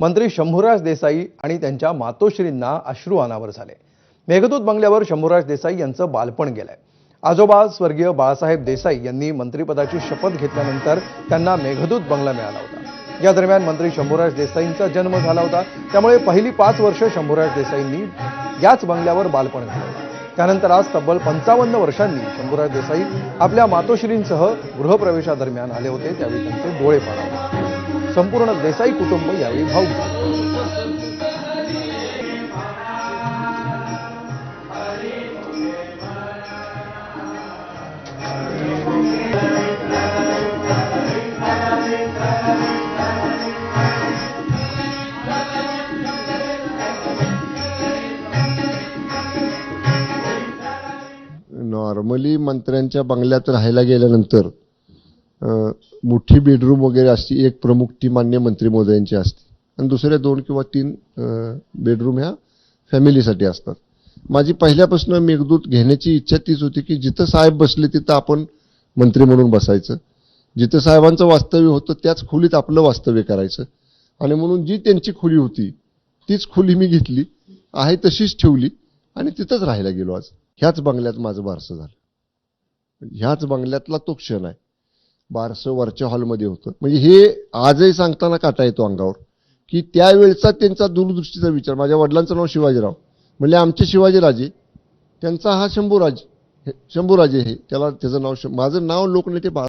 मंत्री शंभूराज देसाई आणि त्यांच्या मातोश्रींना अश्रू अनावर झाले. मेघदूत बंगल्यावर शंभूराज देसाई यांचं बालपण गेलंय. आजोबा स्वर्गीय बाळासाहेब देसाई यांनी मंत्रिपदाची शपथ घेतल्यानंतर त्यांना मेघदूत बंगला मिळाला होता. या दरम्यान मंत्री शंभूराज देसाईंचा जन्म झाला होता. त्यामुळे पहिली पाच वर्ष शंभूराज देसाईंनी याच बंगल्यावर बालपण घालवलं. त्यानंतर आज तब्बल पंचावन्न वर्षांनी शंभूराज देसाई आपल्या मातोश्रींसह गृहप्रवेशादरम्यान आले होते. त्यावेळी त्यांचे डोळे पाडावले संपूर्ण देसाई कुटुंब यावेळी भाऊक नॉर्मली मंत्र्यांच्या बंगल्यात राहायला गेल्यानंतर मोठी बेडरूम वगैरे असते एक प्रमुख ती मान्य मंत्री महोदयांची असते. आणि दुसऱ्या दोन किंवा तीन बेडरूम ह्या फॅमिलीसाठी असतात. माझी पहिल्यापासून मेघदूत घेण्याची इच्छा तीच होती की जिथं साहेब बसले तिथं आपण मंत्री म्हणून बसायचं. जिथं साहेबांचं वास्तव्य होतं त्याच खोलीत आपलं वास्तव्य करायचं. आणि म्हणून जी त्यांची खोली होती तीच खोली मी घेतली आहे तशीच ठेवली आणि तिथंच राहायला गेलो आज. ह्याच बंगल्यात माझं बारसं झालं. ह्याच बंगल्यातला तो क्षण आहे. बारसं वरच्या हॉलमध्ये होतं. म्हणजे हे आजही सांगताना काटा येतो अंगावर. की त्यावेळचा त्यांचा दूरदृष्टीचा विचार. माझ्या वडिलांचं नाव शिवाजीराव. म्हणजे आमचे शिवाजीराजे त्यांचा हा शंभूराज हे- शंभूराजे हे त्याला त्याचं नाव माझं नाव लोकनेते बाळा